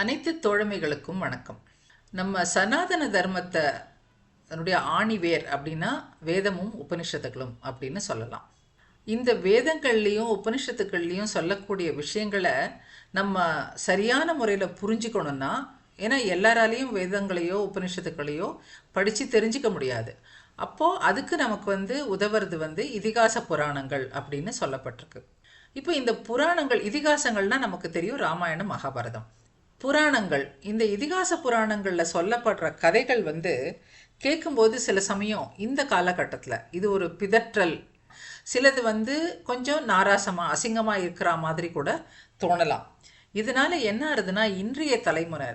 அனைத்து தோழமைகளுக்கும் வணக்கம். நம்ம சனாதன தர்மத்தை அதனுடைய ஆணிவேர் அப்படின்னா வேதமும் உபனிஷத்துகளும் அப்படின்னு சொல்லலாம். இந்த வேதங்கள்லேயும் உபனிஷத்துக்கள்லேயும் சொல்லக்கூடிய விஷயங்களை நம்ம சரியான முறையில் புரிஞ்சுக்கணும்னா ஏன்னா எல்லாராலையும் வேதங்களையோ உபனிஷத்துக்களையோ படித்து தெரிஞ்சிக்க முடியாது. அப்போது அதுக்கு நமக்கு வந்து உதவுறது வந்து இதிகாச புராணங்கள் அப்படின்னு சொல்லப்பட்டிருக்கு. இப்போ இந்த புராணங்கள் இதிகாசங்கள்னா நமக்கு தெரியும் ராமாயணம் மகாபாரதம். புராணங்கள் இந்த இதிகாச புராணங்களில் சொல்லப்படுற கதைகள் வந்து கேட்கும்போது சில சமயம் இந்த காலகட்டத்தில் இது ஒரு பிதற்றல். சிலது வந்து கொஞ்சம் நாராசமாக அசிங்கமாக இருக்கிற மாதிரி கூட தோணலாம். இதனால என்ன ஆகுதுன்னா இன்றைய தலைமுறை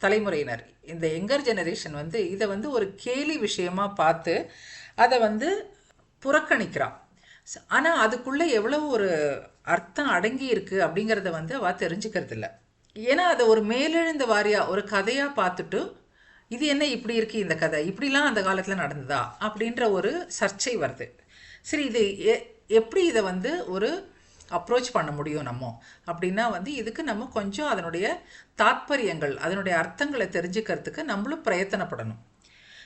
தலைமுறையினர் இந்த எங்கர் ஜெனரேஷன் வந்து இதை வந்து ஒரு கேலி விஷயமாக பார்த்து அதை வந்து புறக்கணிக்கிறான். ஆனால் அதுக்குள்ளே எவ்வளோ ஒரு அர்த்தம் அடங்கி இருக்குது அப்படிங்கிறத வந்து அவள் தெரிஞ்சுக்கிறது இல்லை ஏன்னா அதை ஒரு மேலெழுந்த வாரியாக ஒரு கதையாக பார்த்துட்டு இது என்ன இப்படி இருக்குது இந்த கதை? இப்படிலாம் அந்த காலத்தில் நடந்ததா? அப்படின்ற ஒரு சர்ச்சை வருது. சரி இது எ எப்படி இதை வந்து ஒரு அப்ரோச் பண்ண முடியும் நம்ம? அப்படின்னா வந்து இதுக்கு நம்ம கொஞ்சம் அதனுடைய தாத்பரியங்கள் அதனுடைய அர்த்தங்களை தெரிஞ்சுக்கிறதுக்கு நம்மளும் பிரயத்தனப்படணும்.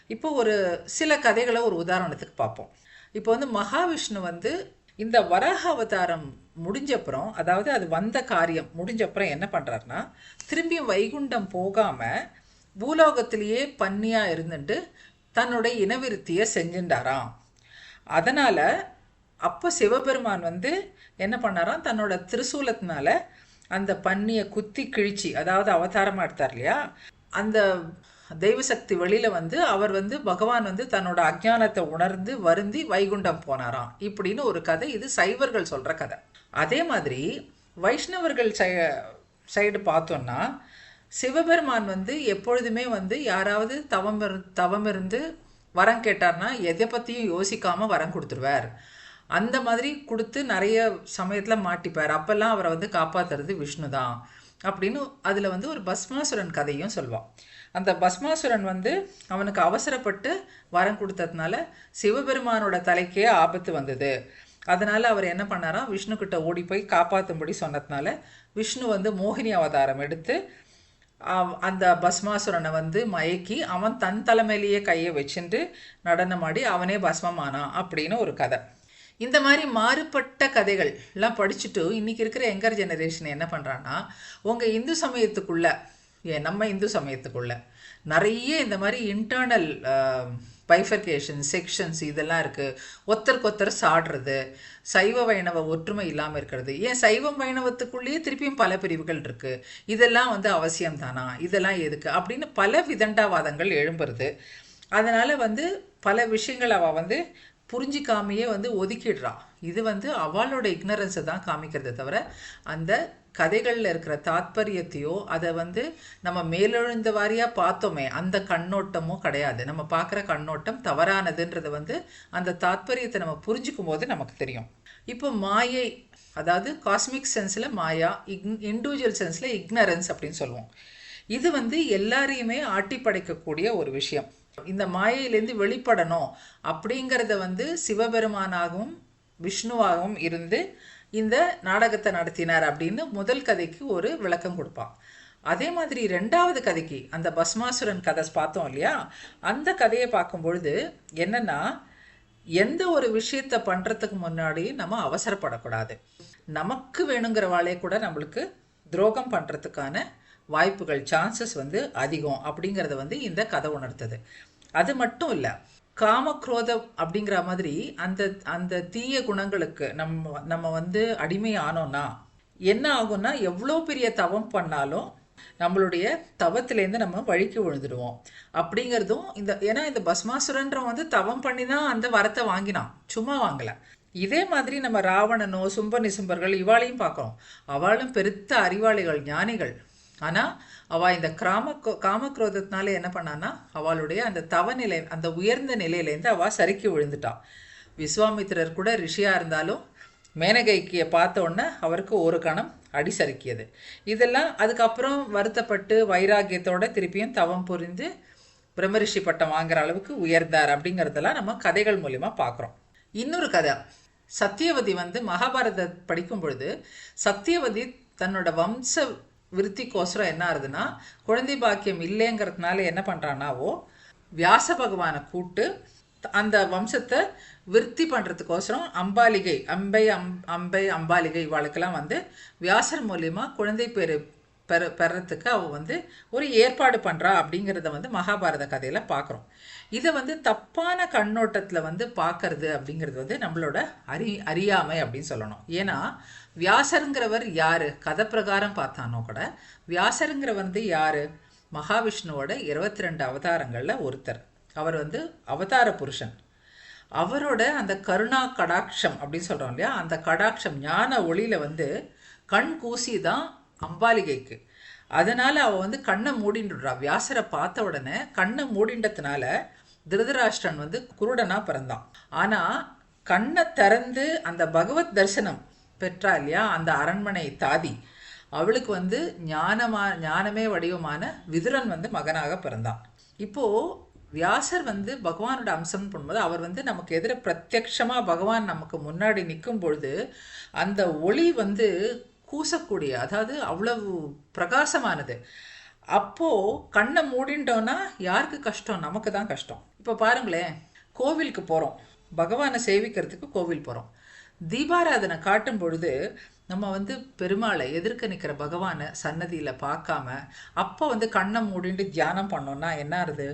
இப்போ ஒரு சில கதைகளை ஒரு உதாரணத்துக்கு பார்ப்போம். இப்போ வந்து மகாவிஷ்ணு வந்து இந்த வராக அவதாரம் முடிஞ்சப்புறம் அதாவது அது வந்த காரியம் முடிஞ்சப்புறம் என்ன பண்ணுறாருனா திரும்பியும் வைகுண்டம் போகாமல் பூலோகத்திலேயே பன்னியாக இருந்துட்டு தன்னுடைய இனவிருத்தியை செஞ்சுட்டாராம் அதனால் அப்போ சிவபெருமான் வந்து என்ன பண்ணாராம் தன்னோட திருசூலத்தினால அந்த பன்னியை குத்தி கிழிச்சி அதாவது அவதாரமாக எடுத்தார் இல்லையா அந்த தெய்வசக்தி வெளியில் வந்து அவர் வந்து பகவான் வந்து தன்னோட அஜ்ஞானத்தை உணர்ந்து வருந்தி வைகுண்டம் போனாராம் இப்படின்னு ஒரு கதை. இது சைவர்கள் சொல்கிற கதை. அதே மாதிரி வைஷ்ணவர்கள் சை சைடு பார்த்தோன்னா சிவபெருமான் வந்து எப்பொழுதுமே வந்து யாராவது தவம் இரு தவம் இருந்து வரம் கேட்டார்னா எதை பற்றியும் யோசிக்காமல் வரம் கொடுத்துருவார். அந்த மாதிரி கொடுத்து நிறைய சமயத்தில் மாட்டிப்பார். அப்போல்லாம் அவரை வந்து காப்பாற்றுறது விஷ்ணு தான் அப்படின்னு அதில் வந்து ஒரு பஸ்மாசுரன் கதையும் சொல்வான். அந்த பஸ்மாசுரன் வந்து அவனுக்கு அவசரப்பட்டு வரம் கொடுத்ததுனால சிவபெருமானோட தலைக்கே ஆபத்து வந்தது. அதனால் அவர் என்ன பண்ணாராம்? விஷ்ணு கிட்ட ஓடி போய் காப்பாற்றும்படி சொன்னதுனால விஷ்ணு வந்து மோகினி அவதாரம் எடுத்து அந்த பஸ்மாசுரனை வந்து மயக்கி அவன் தன் தலைமையிலேயே கையை வச்சுட்டு நடனமாடி அவனே பஸ்மமானான் அப்படின்னு ஒரு கதை. இந்த மாதிரி மாறுபட்ட கதைகள் எல்லாம் படிச்சுட்டு இன்றைக்கி இருக்கிற எங்கர் ஜெனரேஷன் என்ன பண்ணுறான்னா உங்கள் இந்து சமயத்துக்குள்ளே நம்ம இந்து சமயத்துக்குள்ள. நிறைய இந்த மாதிரி இன்டர்னல் பைஃபர்கேஷன் செக்ஷன்ஸ் இதெல்லாம் இருக்குது ஒத்தருக்கு ஒத்தர் சாடுறது சைவ வைணவ ஒற்றுமை இல்லாமல் இருக்கிறது. ஏன் சைவம் வைணவத்துக்குள்ளேயே திருப்பியும் பல பிரிவுகள் இருக்குது இதெல்லாம் வந்து அவசியம் தானா இதெல்லாம் எதுக்கு? அப்படின்னு பல விதண்டாவாதங்கள் எழும்புறது. அதனால் வந்து பல விஷயங்கள் அவள் வந்து புரிஞ்சிக்காமையே வந்து ஒதுக்கிடுறா. இது வந்து அவளோட இக்னரன்ஸை தான் காமிக்கிறத தவிர அந்த கதைகளில் இருக்கிற தாத்பரியத்தையோ அதை வந்து நம்ம மேலெழுந்த வாரியாக பார்த்தோமே அந்த கண்ணோட்டமும் கிடையாது. நம்ம பார்க்குற கண்ணோட்டம் தவறானதுன்றது வந்து அந்த தாத்பரியத்தை நம்ம புரிஞ்சுக்கும் போது நமக்கு தெரியும். இப்போ மாயை அதாவது காஸ்மிக் சென்ஸில் மாயா இக் இண்டிவிஜுவல் சென்ஸில் இக்னரன்ஸ் அப்படின்னு சொல்லுவோம். இது வந்து எல்லாரையுமே ஆட்டி படைக்கக்கூடிய ஒரு விஷயம். இந்த மாயையிலேருந்து வெளிப்படணும் அப்படிங்கிறத வந்து சிவபெருமானாகவும் விஷ்ணுவாகவும் இருந்து இந்த நாடகத்தை நடத்தினார் அப்படின்னு முதல் கதைக்கு ஒரு விளக்கம் கொடுப்பான். அதே மாதிரி ரெண்டாவது கதைக்கு அந்த பஸ்மாசுரன் கதை பார்த்தோம் இல்லையா? அந்த கதையை பார்க்கும் பொழுது என்னன்னா எந்த ஒரு விஷயத்தை பண்ணுறதுக்கு முன்னாடி நம்ம அவசரப்படக்கூடாது. நமக்கு வேணுங்கிற வாழையை கூட நம்மளுக்கு துரோகம் பண்ணுறதுக்கான வாய்ப்புகள் சான்சஸ் வந்து அதிகம் அப்படிங்கிறத வந்து இந்த கதை உணர்த்தது. அது மட்டும் இல்லை காமக்ரோதம் அப்படிங்கிற மாதிரி அந்த அந்த தீய குணங்களுக்கு நம்ம நம்ம வந்து அடிமை ஆனோம்னா என்ன ஆகும்னா எவ்வளோ பெரிய தவம் பண்ணாலும் நம்மளுடைய தவத்திலேருந்து நம்ம வழிக்கு விழுந்துடுவோம். அப்படிங்கிறதும் இந்த ஏன்னா இந்த பஸ்மாசுரன்றவன் வந்து தவம் பண்ணி தான் அந்த வரத்தை வாங்கினான். சும்மா வாங்கலை. இதே மாதிரி நம்ம ராவணனோ சும்ப நிசும்பர்கள் இவாளையும் பார்க்குறோம். அவளும் பெருத்த அறிவாளிகள் ஞானிகள். ஆனால் அவள் இந்த கிராம காமக்ரோதத்தினால என்ன பண்ணான்னா அவளுடைய அந்த தவநிலை அந்த உயர்ந்த நிலையிலேருந்து அவள் சறுக்கி விழுந்துட்டான் விஸ்வாமித்திரர் கூட ரிஷியாக இருந்தாலும் மேனகைக்கியை பார்த்த உடனே அவருக்கு ஒரு கணம் அடி சறுக்கியது. இதெல்லாம் அதுக்கப்புறம் வருத்தப்பட்டு வைராகியத்தோட திருப்பியும் தவம் புரிந்து பிரம்மரிஷி பட்டம் வாங்குற அளவுக்கு உயர்ந்தார் அப்படிங்கிறதெல்லாம் நம்ம கதைகள் மூலிமா பார்க்குறோம் இன்னொரு கதை. சத்தியவதி வந்து மகாபாரத படிக்கும் பொழுது சத்தியவதி தன்னோட வம்ச விருத்திக்கோசரம் என்ன ஆகுதுன்னா குழந்தை பாக்கியம் இல்லைங்கிறதுனால என்ன பண்ணுறான்னாவோ வியாச பகவானை கூட்டு அந்த வம்சத்தை விருத்தி பண்ணுறதுக்கோசரம் அம்பாலிகை அம்பை அம் அம்பை அம்பாலிகை இவாளுக்கெல்லாம் வந்து வியாசர் மூலியமாக குழந்தை பேர் பெற பெறத்துக்கு அவள் வந்து ஒரு ஏற்பாடு பண்ணுறா அப்படிங்கிறத வந்து மகாபாரத கதையில் பார்க்குறோம் இதை வந்து தப்பான கண்ணோட்டத்தில் வந்து பார்க்கறது அப்படிங்கிறது வந்து நம்மளோட அறி அறியாமை அப்படின்னு சொல்லணும். ஏன்னா வியாசருங்கிறவர் யார்? கதை பிரகாரம் பார்த்தானோ கூட வியாசருங்கிற வந்து யார்? மகாவிஷ்ணுவோட இருபத்தி ரெண்டு அவதாரங்களில் ஒருத்தர். அவர் வந்து அவதார புருஷன். அவரோட அந்த கருணா கடாட்சம் அப்படின்னு சொல்கிறோம் இல்லையா? அந்த கடாட்சம் ஞான ஒளியில் வந்து கண் கூசி தான் அம்பாலிகைக்கு. அதனால் அவள் வந்து கண்ணை மூடின்டுறா வியாசரை பார்த்த உடனே கண்ணை மூடின்றதுனால திருதராஷ்டிரன் வந்து குருடனாக பிறந்தான். ஆனால் கண்ணை திறந்து அந்த பகவத் தரிசனம் பெற்றா இல்லையா அந்த அரண்மனை தாதி அவளுக்கு வந்து ஞானமா ஞானமே வடிவமான விதுரன் வந்து மகனாக பிறந்தான். இப்போது வியாசர் வந்து பகவானோட அம்சம்னு பண்ணும்போது அவர் வந்து நமக்கு எதிர பிரத்யக்ஷமாக பகவான் நமக்கு முன்னாடி நிற்கும் பொழுது அந்த ஒளி வந்து கூசக்கூடிய அதாவது அவ்வளவு பிரகாசமானது. அப்போது கண்ணை மூடிண்டோன்னா யாருக்கு கஷ்டம்? நமக்கு தான் கஷ்டம். இப்போ பாருங்களேன் கோவிலுக்கு போகிறோம் பகவானை சேவிக்கிறதுக்கு கோவில் போகிறோம் தீபாராதனை காட்டும் பொழுது நம்ம வந்து பெருமாளை எதிர்க்க நிற்கிற பகவானை சன்னதியில் பார்க்காம அப்போ வந்து கண்ணை மூடிட்டு தியானம் பண்ணோன்னா என்ன ஆகுது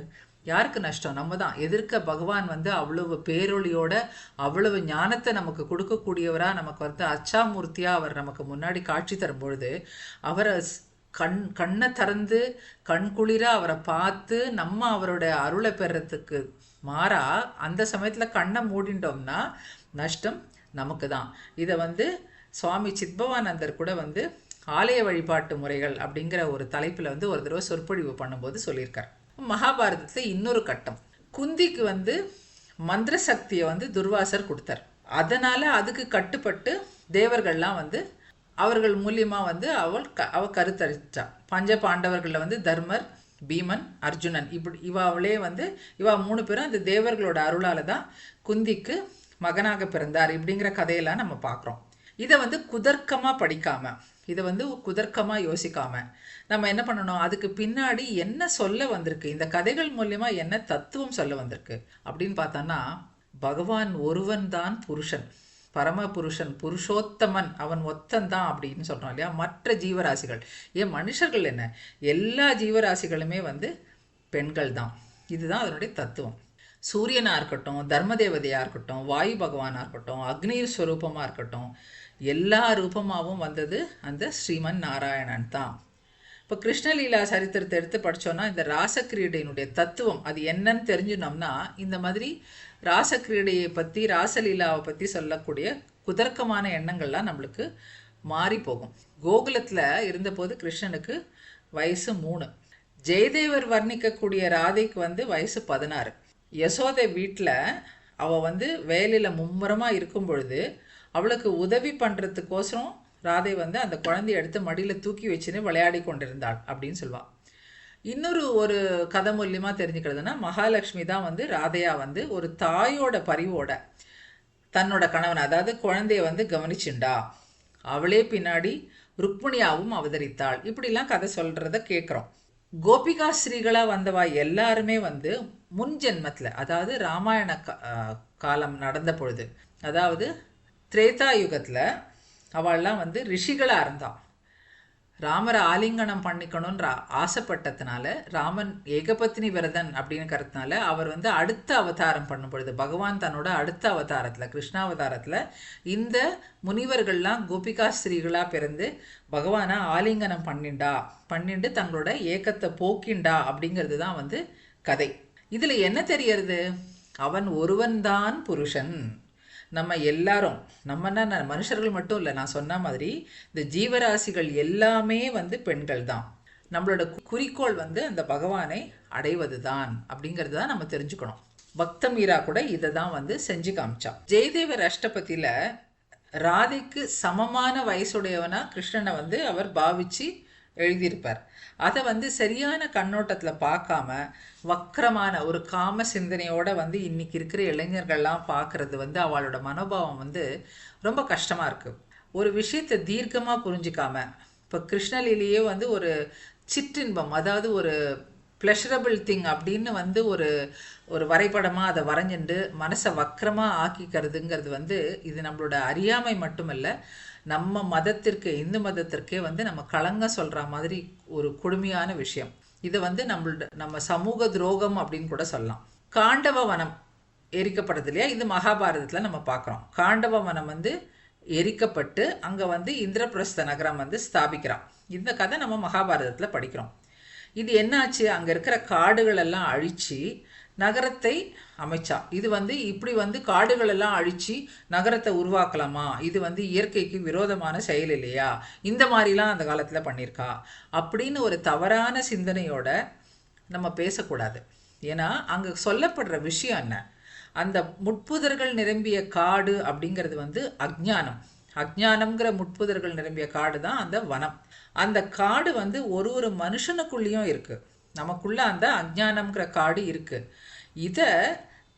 யாருக்கு நஷ்டம்? நம்ம தான் எதிர்க்க பகவான் வந்து அவ்வளவு பேரொழியோட அவ்வளவு ஞானத்தை நமக்கு கொடுக்கக்கூடியவராக நமக்கு வந்து அச்சாமூர்த்தியாக அவர் நமக்கு முன்னாடி காட்சி தரும் பொழுது அவரை கண் கண்ணை திறந்து கண் குளிர அவரை பார்த்து நம்ம அவரோட அருளை பெறத்துக்கு மாறா அந்த சமயத்தில் கண்ணை மூடிட்டோம்னா நஷ்டம் நமக்கு தான் இதை வந்து சுவாமி சித்பவானந்தர் கூட வந்து ஆலய வழிபாட்டு முறைகள் அப்படிங்கிற ஒரு தலைப்பில் வந்து ஒரு தடவை சொற்பொழிவு பண்ணும்போது சொல்லியிருக்கார். மகாபாரதத்தில் இன்னொரு கட்டம். குந்திக்கு வந்து மந்திர சக்தியை வந்து துர்வாசர் கொடுத்தார். அதனால் அதுக்கு கட்டுப்பட்டு தேவர்கள்லாம் வந்து அவர்கள் மூலியமாக வந்து அவள் க அவ கருத்தரிச்சா. பஞ்ச பாண்டவர்களில் வந்து தர்மர் பீமன் அர்ஜுனன். இப்படி இவாவளே வந்து இவா மூணு பேரும் அந்த தேவர்களோட அருளால் தான் குந்திக்கு மகனாக பிறந்தார். இப்படிங்கிற கதையெல்லாம் நம்ம பார்க்குறோம். இதை வந்து குதர்க்கமாக படிக்காமல் இதை வந்து குதர்க்கமாக யோசிக்காம. நம்ம என்ன பண்ணணும்? அதுக்கு பின்னாடி என்ன சொல்ல வந்திருக்கு? இந்த கதைகள் மூலயமா என்ன தத்துவம் சொல்ல வந்திருக்கு? அப்படின்னு பார்த்தோன்னா பகவான் ஒருவன் தான் புருஷன். பரம புருஷன் புருஷோத்தமன் அவன் ஒத்தந்தான் அப்படின்னு சொல்கிறோம் இல்லையா? மற்ற ஜீவராசிகள். ஏன் மனுஷர்கள் என்ன? எல்லா ஜீவராசிகளுமே வந்து பெண்கள் தான். இதுதான் அதனுடைய தத்துவம். சூரியனாக இருக்கட்டும் தர்ம தேவதையாக இருக்கட்டும் வாயு பகவானாக இருக்கட்டும் அக்னீர் ஸ்வரூபமாக இருக்கட்டும் எல்லா ரூபமாகவும் வந்தது அந்த ஸ்ரீமன் நாராயணன் தான். இப்போ கிருஷ்ணலீலா சரித்திரத்தை எடுத்து படித்தோன்னா இந்த ராசக்கிரீடையினுடைய தத்துவம் அது என்னன்னு தெரிஞ்சுனோம்னா இந்த மாதிரி ராசக்கிரீடையை பற்றி ராசலீலாவை பற்றி சொல்லக்கூடிய குதர்க்கமான எண்ணங்கள்லாம் நம்மளுக்கு மாறி போகும். கோகுலத்தில் இருந்தபோது கிருஷ்ணனுக்கு வயசு மூணு. ஜெயதேவர் வர்ணிக்கக்கூடிய ராதைக்கு வந்து வயசு பதினாறு. யசோதை வீட்டில் அவள் வந்து வேலையில் மும்முரமாக இருக்கும் பொழுது அவளுக்கு உதவி பண்ணுறதுக்கோசரம் ராதை வந்து அந்த குழந்தைய எடுத்து மடியில் தூக்கி வச்சுன்னு விளையாடி கொண்டிருந்தாள் அப்படின்னு சொல்லுவாள் இன்னொரு ஒரு கதை மூலியமாக தெரிஞ்சுக்கிறதுனா மகாலட்சுமி தான் வந்து ராதையா வந்து ஒரு தாயோட பரிவோட தன்னோட கணவன் அதாவது குழந்தைய வந்து கவனிச்சுண்டா. அவளே பின்னாடி ருக்மிணியாவும் அவதரித்தாள். இப்படிலாம் கதை சொல்கிறத கேட்குறோம் கோபிகா ஸ்ரீகளாக வந்தவா எல்லாருமே வந்து முன் ஜென்மத்தில் அதாவது ராமாயண காலம் நடந்த பொழுது அதாவது திரேதா யுகத்தில் அவள்லாம் வந்து ரிஷிகளாக இருந்தான் ராமரை ஆலிங்கனம் பண்ணிக்கணுன்ற ஆசைப்பட்டதுனால ராமன் ஏகபத்னி விரதன் அப்படின்னு கருத்தினால அவர் வந்து அடுத்த அவதாரம் பண்ணும் பொழுது பகவான் தன்னோட அடுத்த அவதாரத்தில் கிருஷ்ணாவதாரத்தில் இந்த முனிவர்கள்லாம் கோபிகா ஸ்ரீகளாக பிறந்து பகவானை ஆலிங்கனம் பண்ணிண்டா பண்ணிண்டு தங்களோட ஏக்கத்தை போக்கிண்டா அப்படிங்கிறது தான் வந்து கதை. இதில் என்ன தெரியறது? அவன் ஒருவன்தான் புருஷன். நம்ம எல்லாரும் நம்மன்னா மனுஷர்கள் மட்டும் இல்லை நான் சொன்ன மாதிரி இந்த ஜீவராசிகள் எல்லாமே வந்து பெண்கள் தான். நம்மளோட குறிக்கோள் வந்து அந்த பகவானை அடைவது தான் அப்படிங்கிறது தான் நம்ம தெரிஞ்சுக்கணும். பக்த மீரா கூட இதை தான் வந்து செஞ்சு காமிச்சா. ஜெயதேவர் அஷ்டபதியில் ராதைக்கு சமமான வயசுடையவனா கிருஷ்ணனை வந்து அவர் பாவிச்சு எழுதியிருப்பார். அதை வந்து சரியான கண்ணோட்டத்தில் பார்க்காம வக்கரமான ஒரு காம சிந்தனையோடு வந்து இன்னைக்கு இருக்கிற இளைஞர்கள்லாம் பார்க்குறது வந்து அவளோட மனோபாவம் வந்து ரொம்ப கஷ்டமாக இருக்குது ஒரு விஷயத்தை தீர்க்கமாக புரிஞ்சிக்காம இப்போ கிருஷ்ணலீலையே வந்து ஒரு சிற்றின்பம் அதாவது ஒரு ப்ளஷரபிள் திங் அப்படின்னு வந்து ஒரு ஒரு வரைபடமாக அதை வரைஞ்சிண்டு மனசை வக்கரமாக ஆக்கிக்கிறதுங்கிறது வந்து இது நம்மளோட அறியாமை மட்டுமல்ல நம்ம மதத்திற்கு இந்து மதத்திற்கே வந்து நம்ம கலங்க சொல்கிற மாதிரி ஒரு கொடுமையான விஷயம். இதை வந்து நம்மளோட நம்ம சமூக துரோகம் அப்படின்னு கூட சொல்லலாம். காண்டவ வனம் எரிக்கப்படுது இல்லையா? இது மகாபாரதத்தில் நம்ம பார்க்குறோம். காண்டவ வனம் வந்து எரிக்கப்பட்டு அங்கே வந்து இந்திரபிரஸ்த நகரம் வந்து ஸ்தாபிக்கிறான். இந்த கதை நம்ம மகாபாரதத்தில் படிக்கிறோம். இது என்னாச்சு? அங்கே இருக்கிற காடுகள் எல்லாம் அழித்து நகரத்தை அமைச்சா. இது வந்து இப்படி வந்து காடுகள் எல்லாம் அழித்து நகரத்தை உருவாக்கலாமா? இது வந்து இயற்கைக்கு விரோதமான செயல் இல்லையா? இந்த மாதிரிலாம் அந்த காலத்தில் பண்ணியிருக்கா. அப்படின்னு ஒரு தவறான சிந்தனையோட நம்ம பேசக்கூடாது. ஏன்னா அங்கே சொல்லப்படுற விஷயம் என்ன? அந்த முட்புதர்கள் நிரம்பிய காடு அப்படிங்கிறது வந்து அஜ்ஞானம். அஜ்ஞானம்ங்கிற முட்புதர்கள் நிரம்பிய காடு தான் அந்த வனம். அந்த காடு வந்து ஒரு ஒரு மனுஷனுக்குள்ளேயும் இருக்குது நமக்குள்ள அந்த அஜ்ஞானம்ங்கிற காடு இருக்குது இதை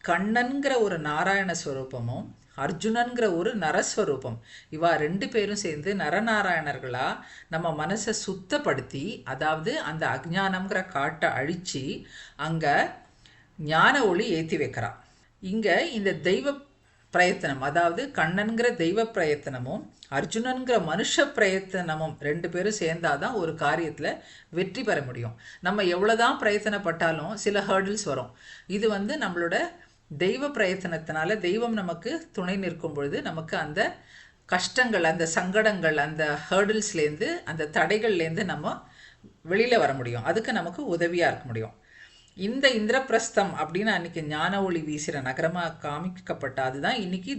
கண்ணன்கிற ஒரு நாராயண ஸ்வரூபமும் அர்ஜுனன்கிற ஒரு நரஸ்வரூபம் இவா ரெண்டு பேரும் சேர்ந்து நரநாராயணர்களா நம்ம மனசை சுத்தப்படுத்தி அதாவது அந்த அஜ்ஞானம்ங்கிற காட்டை அழித்து அங்கே ஞான ஒளி ஏற்றி வைக்கிறான் இங்கே இந்த தெய்வ பிரயத்தனம். அதாவது கண்ணன்கிற தெய்வ பிரயத்தனமும் அர்ஜுனன்கிற மனுஷ பிரயத்தனமும் ரெண்டு பேரும் சேர்ந்தாதான் ஒரு காரியத்தில் வெற்றி பெற முடியும். நம்ம எவ்வளோதான் பிரயத்தனப்பட்டாலும் சில ஹேர்டில்ஸ் வரும். இது வந்து நம்மளோட தெய்வ பிரயத்தனத்தினால தெய்வம் நமக்கு துணை நிற்கும் பொழுது நமக்கு அந்த கஷ்டங்கள் அந்த சங்கடங்கள் அந்த ஹேர்டில்ஸ்லேருந்து அந்த தடைகள்லேருந்து நம்ம வெளியில் வர முடியும். அதுக்கு நமக்கு உதவியாக இருக்க முடியும். இந்த இந்திரபிரஸ்தம் அப்படின்னு அன்னைக்கு ஞான ஒளி வீசுகிற நகரமாக காமிக்கப்பட்ட அதுதான் இன்னைக்கு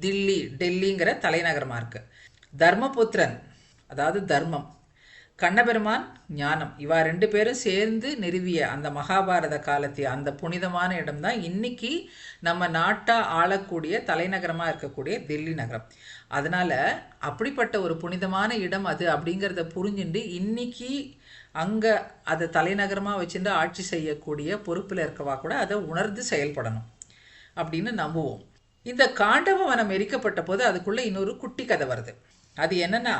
தில்லி டெல்லிங்கிற தலைநகரமாக இருக்குது தர்மபுத்திரன் அதாவது தர்மம் கண்ணபெருமான் ஞானம் இவா ரெண்டு பேரும் சேர்ந்து நிறுவிய அந்த மகாபாரத காலத்திய அந்த புனிதமான இடம்தான் இன்னைக்கு நம்ம நாட்டை ஆளக்கூடிய தலைநகரமாக இருக்கக்கூடிய தில்லி நகரம். அதனால் அப்படிப்பட்ட ஒரு புனிதமான இடம் அது அப்படிங்கிறத புரிஞ்சுண்டு இன்னைக்கு அங்கே அதை தலைநகரமாக வச்சுருந்து ஆட்சி செய்யக்கூடிய பொறுப்பில் இருக்கவா கூட அதை உணர்ந்து செயல்படணும் அப்படின்னு நம்புவோம். இந்த காண்டவ வனம் எரிக்கப்பட்ட போது அதுக்குள்ளே இன்னொரு குட்டி கதை வருது. அது என்னன்னா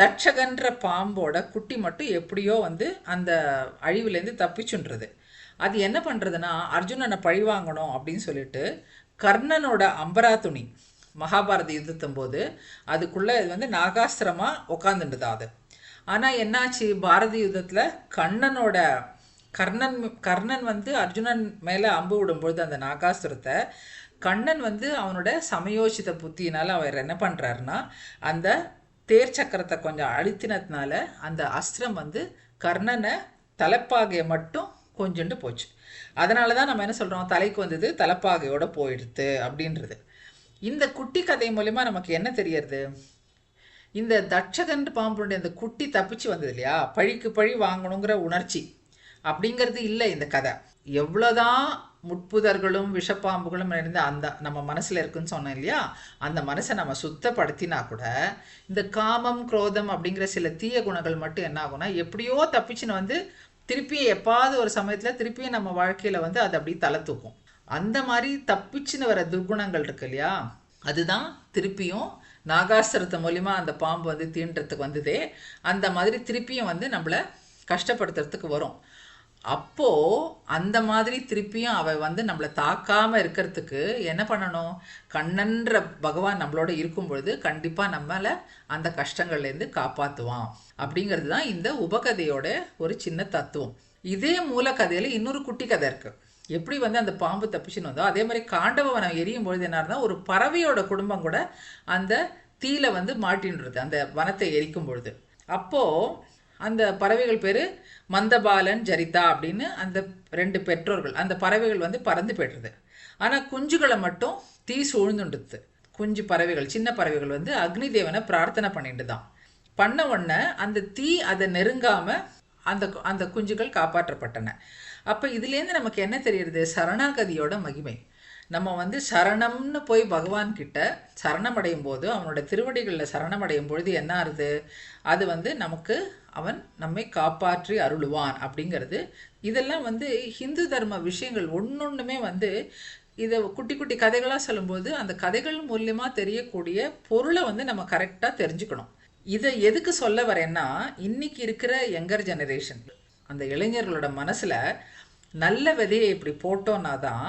தட்சகன்ற பாம்போட குட்டி மட்டும் எப்படியோ வந்து அந்த அழிவுலேருந்து தப்பிச்சுன்றது. அது என்ன பண்ணுறதுன்னா அர்ஜுனனை பழி வாங்கணும் அப்படின்னு சொல்லிட்டு கர்ணனோட அம்பரா துணி மகாபாரத யுத்தத்தும் போது அதுக்குள்ளே இது வந்து நாகாஸ்திரமாக உட்காந்துட்டுதா அது. ஆனால் என்னாச்சு? பாரதி யுத்தத்தில் கண்ணனோட கர்ணன் கர்ணன் வந்து அர்ஜுனன் மேலே அம்பு விடும்பொழுது அந்த நாகாசுரத்தை கண்ணன் வந்து அவனோட சமயோசித புத்தியினால் அவர் என்ன பண்ணுறாருன்னா அந்த தேர் சக்கரத்தை கொஞ்சம் அழுத்தினதுனால அந்த அஸ்திரம் வந்து கர்ணனை தலைப்பாகையை மட்டும் கொஞ்சோண்டு போச்சு. அதனால தான் நம்ம என்ன சொல்கிறோம் தலைக்கு வந்தது தலைப்பாகையோட போயிடுது அப்படின்றது. இந்த குட்டி கதை மூலிமா நமக்கு என்ன தெரியறது? இந்த தட்சகன் பாம்புடைய இந்த குட்டி தப்பிச்சு வந்தது இல்லையா பழிக்கு பழி வாங்கணுங்கிற உணர்ச்சி. அப்படிங்கிறது இல்லை இந்த கதை. எவ்வளோதான் முட்புதர்களும் விஷப்பாம்புகளும் இருந்து அந்த நம்ம மனசில் இருக்குன்னு சொன்னோம் இல்லையா? அந்த மனசை நம்ம சுத்தப்படுத்தினா கூட இந்த காமம் குரோதம் அப்படிங்கிற சில தீய குணங்கள் மட்டும் என்ன ஆகும்னா எப்படியோ தப்பிச்சுன்னு வந்து திருப்பியும் எப்பாவது ஒரு சமயத்தில் திருப்பியும் நம்ம வாழ்க்கையில் வந்து அது அப்படியே தலை தூக்கும். அந்த மாதிரி தப்பிச்சுன்னு வர துர்குணங்கள் இருக்கு இல்லையா? அதுதான் திருப்பியும் நாகாஸ்திரத்து மூலிமா அந்த பாம்பு வந்து தீண்டுறதுக்கு வந்ததே அந்த மாதிரி திருப்பியும் வந்து நம்மளை கஷ்டப்படுத்துறதுக்கு வரும். அப்போது அந்த மாதிரி திருப்பியும் அவள் வந்து நம்மளை தாக்காமல் இருக்கிறதுக்கு என்ன பண்ணணும்? கண்ணன்ற பகவான் நம்மளோட இருக்கும் பொழுது கண்டிப்பாக நம்மளை அந்த கஷ்டங்கள்லேருந்து காப்பாற்றுவான் அப்படிங்கிறது தான் இந்த உபகதையோட ஒரு சின்ன தத்துவம். இதே மூல கதையில் இன்னொரு குட்டி கதை இருக்குது எப்படி வந்து அந்த பாம்பு தப்பிச்சுன்னு வந்தோ அதே மாதிரி காண்டவனம் எரியும் பொழுது என்ன ஒரு பறவையோட குடும்பம் கூட அந்த தீல வந்து மாட்டின்றது அந்த வனத்தை எரிக்கும் பொழுது. அப்போ அந்த பறவைகள் பேர் மந்தபாலன் ஜரிதா அப்படின்னு அந்த ரெண்டு பெற்றோர்கள் அந்த பறவைகள் வந்து பறந்து போய்டுறது. ஆனால் குஞ்சுகளை மட்டும் தீ சூழ்ந்துண்டுது குஞ்சு பறவைகள் சின்ன பறவைகள் வந்து அக்னி தேவனை பிரார்த்தனை பண்ணிட்டு தான். பண்ண உடனே அந்த தீ அதை நெருங்காமல் அந்த அந்த குஞ்சுகள் காப்பாற்றப்பட்டன. அப்போ இதுலேருந்து நமக்கு என்ன தெரியுது சரணாகதியோட மகிமை. நம்ம வந்து சரணம்னு போய் பகவான் கிட்ட சரணமடையும் போது அவனோட திருவடிகளில் சரணமடையும் பொழுது என்ன ஆறுது? அது வந்து நமக்கு அவன் நம்மை காப்பாற்றி அருளுவான் அப்படிங்கிறது. இதெல்லாம் வந்து ஹிந்து தர்ம விஷயங்கள் ஒன்னொன்றுமே வந்து இதை குட்டி குட்டி கதைகளாக சொல்லும்போது அந்த கதைகள் மூலியமாக தெரியக்கூடிய பொருளை வந்து நம்ம கரெக்டாக தெரிஞ்சுக்கணும். இதை எதுக்கு சொல்ல வரேன்னா இன்னைக்கு இருக்கிற யங்கர் ஜெனரேஷன் அந்த இளைஞர்களோட மனசில் நல்ல விதையை இப்படி போட்டோன்னா தான்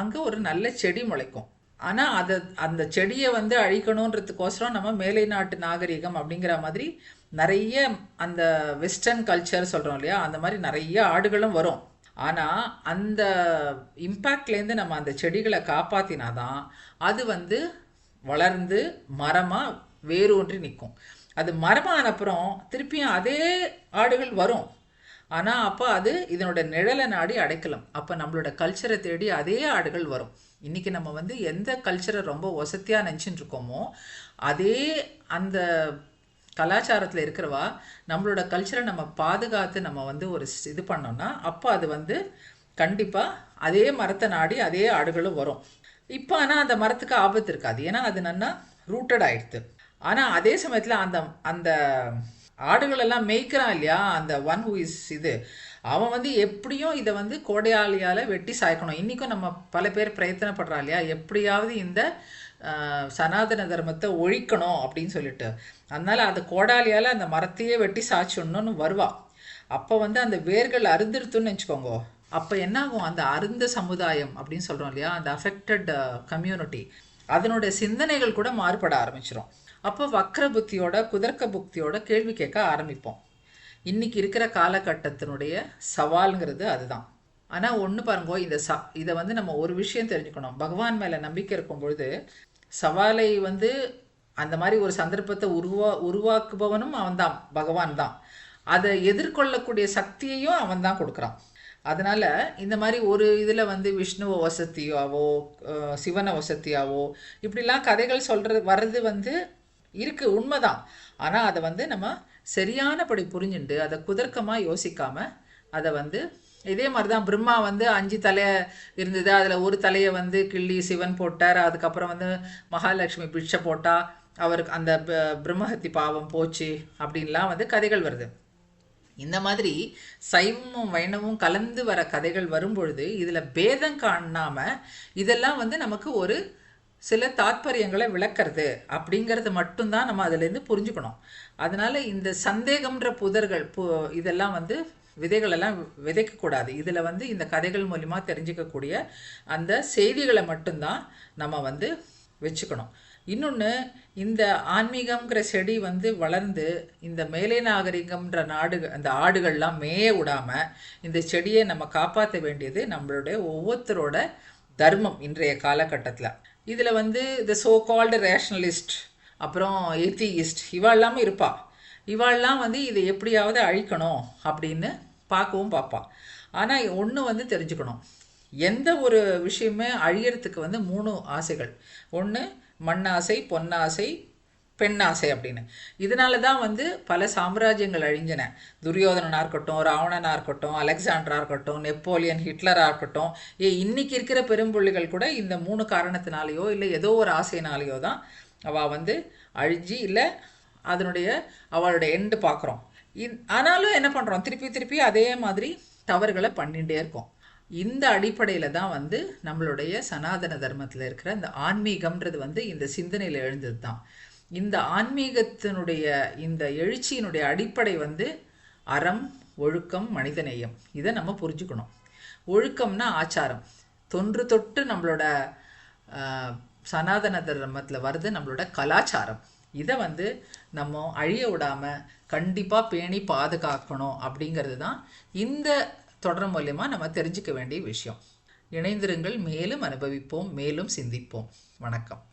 அங்கே ஒரு நல்ல செடி முளைக்கும். ஆனால் அதை அந்த செடியை வந்து அழிக்கணுன்றதுக்கோசரம் நம்ம மேலை நாட்டு நாகரிகம் அப்படிங்கிற மாதிரி நிறைய அந்த வெஸ்டர்ன் கல்ச்சர் சொல்கிறோம் இல்லையா? அந்த மாதிரி நிறைய ஆடுகளும் வரும். ஆனால் அந்த இம்பேக்ட்லேருந்து நம்ம அந்த செடிகளை காப்பாற்றினாதான் அது வந்து வளர்ந்து மரமாக வேரூன்றி நிற்கும். அது மரமானப்புறம் திருப்பியும் அதே ஆடுகள் வரும். ஆனால் அப்போ அது இதனோட நிழலை நாடி அடைக்கலாம். அப்போ நம்மளோட கல்ச்சரை தேடி அதே ஆடுகள் வரும். இன்றைக்கி நம்ம வந்து எந்த கல்ச்சரை ரொம்ப வசதியாக நினச்சிட்டு இருக்கோமோ அதே அந்த கலாச்சாரத்தில் இருக்கிறவா நம்மளோட கல்ச்சரை நம்ம பாதுகாத்து நம்ம வந்து ஒரு இது பண்ணோம்னா அப்போ அது வந்து கண்டிப்பாக அதே மரத்தை நாடி அதே ஆடுகளும் வரும். இப்போ ஆனால் அந்த மரத்துக்கு ஆபத்து இருக்காது. ஏன்னா அது நல்லா ரூட்டட் ஆயிடுது. ஆனால் அதே சமயத்தில் அந்த அந்த ஆடுகளெல்லாம் மேய்க்கிறான் இல்லையா? அந்த ஒன் ஹூ இஸ் இது. அவன் வந்து எப்படியும் இதை வந்து கோடையாளியால் வெட்டி சாய்க்கணும். இன்றைக்கும் நம்ம பல பேர் பிரயத்தனப்படுறான் இல்லையா? எப்படியாவது இந்த சனாதன தர்மத்தை ஒழிக்கணும் அப்படின்னு சொல்லிட்டு. அதனால் அது கோடாலியால் அந்த மரத்தையே வெட்டி சாய்ச்சிடணும்னு வருவா. அப்போ வந்து அந்த வேர்கள் அருந்திருத்துன்னு வச்சுக்கோங்க. அப்போ என்ன ஆகும் அந்த அருந்த சமுதாயம் அப்படின்னு சொல்கிறோம் இல்லையா? அந்த அஃபெக்டட் கம்யூனிட்டி அதனுடைய சிந்தனைகள் கூட மாறுபட ஆரம்பிச்சிடும் அப்போ வக்ர புத்தியோட குதர்க்க புக்தியோட கேள்வி கேட்க ஆரம்பிப்போம். இன்னைக்கு இருக்கிற காலகட்டத்தினுடைய சவால்ங்கிறது அதுதான். ஆனால் ஒன்று பாருங்கோ இந்த ச இதை வந்து நம்ம ஒரு விஷயம் தெரிஞ்சுக்கணும். பகவான் மேலே நம்பிக்கை இருக்கும் பொழுது சவாலை வந்து அந்த மாதிரி ஒரு சந்தர்ப்பத்தை உருவா உருவாக்குபவனும் அவன்தான் பகவான் தான். அதை எதிர்கொள்ளக்கூடிய சக்தியையும் அவன் தான் கொடுக்குறான். அதனால் இந்த மாதிரி ஒரு இதில் வந்து விஷ்ணுவை வசதியாவோ சிவனை வசதியாவோ இப்படிலாம் கதைகள் சொல்கிறது வர்றது வந்து இருக்குது உண்மைதான். ஆனால் அதை வந்து நம்ம சரியானபடி புரிஞ்சுண்டு அதை குதர்க்கமாக யோசிக்காமல் அதை வந்து இதே மாதிரி தான் பிரம்மா வந்து அஞ்சு தலையை இருந்தது அதில் ஒரு தலையை வந்து கிள்ளி சிவன் போட்டார் அதுக்கப்புறம் வந்து மகாலட்சுமி பிட்சை போட்டால் அவருக்கு அந்த பிரம்மஹத்தி பாவம் போச்சு அப்படின்லாம் வந்து கதைகள் வருது. இந்த மாதிரி சைவமும் வைணவும் கலந்து வர கதைகள் வரும்பொழுது இதில் பேதம் காணாமல் இதெல்லாம் வந்து நமக்கு ஒரு சில தாத்பரியங்களை விளக்கிறது அப்படிங்கிறது மட்டும்தான் நம்ம அதுலேருந்து புரிஞ்சுக்கணும். அதனால் இந்த சந்தேகம்ன்ற புதர்கள் பு இதெல்லாம் வந்து விதைகளெல்லாம் விதைக்கக்கூடாது இதில் வந்து இந்த கதைகள் மூலிமா தெரிஞ்சிக்கக்கூடிய அந்த செய்திகளை மட்டும்தான் நம்ம வந்து வச்சுக்கணும். இன்னொன்று இந்த ஆன்மீகம்ங்கிற செடி வந்து வளர்ந்து இந்த மேலை நாகரிகம்ன்ற நாடு அந்த ஆடுகள்லாம் மேய விடாமல் இந்த செடியை நம்ம காப்பாற்ற வேண்டியது நம்மளுடைய ஒவ்வொருத்தரோட தர்மம் இன்றைய காலகட்டத்தில். இதில் வந்து த சோ கால்டு ரேஷ்னலிஸ்ட் அப்புறம் எத்தியிஸ்ட் இவாள்லாமல் இருப்பா. இவாள்லாம் வந்து இதை எப்படியாவது அழிக்கணும் அப்படின்னு பார்க்கவும் பார்ப்பா. ஆனால் ஒன்று வந்து தெரிஞ்சுக்கணும். எந்த ஒரு விஷயமே அழியறதுக்கு வந்து மூணு ஆசைகள். ஒன்று மண்ணாசை பொன்னாசை பெண்ணாசை அப்படின்னு. இதனால தான் வந்து பல சாம்ராஜ்யங்கள் அழிஞ்சன. துரியோதனனாக இருக்கட்டும் ராவணனாக இருக்கட்டும் அலெக்சாண்டராக இருக்கட்டும் நெப்போலியன் ஹிட்லராக இருக்கட்டும் ஏ இன்னைக்கு இருக்கிற பெரும்புள்ளிகள் கூட இந்த மூணு காரணத்தினாலேயோ இல்லை ஏதோ ஒரு ஆசையினாலேயோ தான் அவள் வந்து அழிஞ்சு இல்லை அதனுடைய அவளுடைய எண்டு பார்க்குறோம் இந் ஆனாலும் என்ன பண்ணுறோம் திருப்பி திருப்பி அதே மாதிரி தவறுகளை பண்ணிகிட்டே இருக்கோம். இந்த அடிப்படையில் தான் வந்து நம்மளுடைய சனாதன தர்மத்தில் இருக்கிற இந்த ஆன்மீகம்ன்றது வந்து இந்த சிந்தனையில் எழுந்தது தான் இந்த ஆன்மீகத்தினுடைய இந்த எழுச்சியினுடைய அடிப்படை வந்து அறம் ஒழுக்கம் மனிதநேயம். இதை நம்ம புரிஞ்சுக்கணும். ஒழுக்கம்னா ஆச்சாரம். தொன்று தொட்டு நம்மளோட சனாதன தர்மத்தில் வருது நம்மளோட கலாச்சாரம். இதை வந்து நம்ம அழிய விடாமல் கண்டிப்பாக பேணி பாதுகாக்கணும் அப்படிங்கிறது தான் இந்த தொடர் மூலயமா நம்ம தெரிஞ்சுக்க வேண்டிய விஷயம். இணைந்திருங்கள். மேலும் அனுபவிப்போம். மேலும் சிந்திப்போம். வணக்கம்.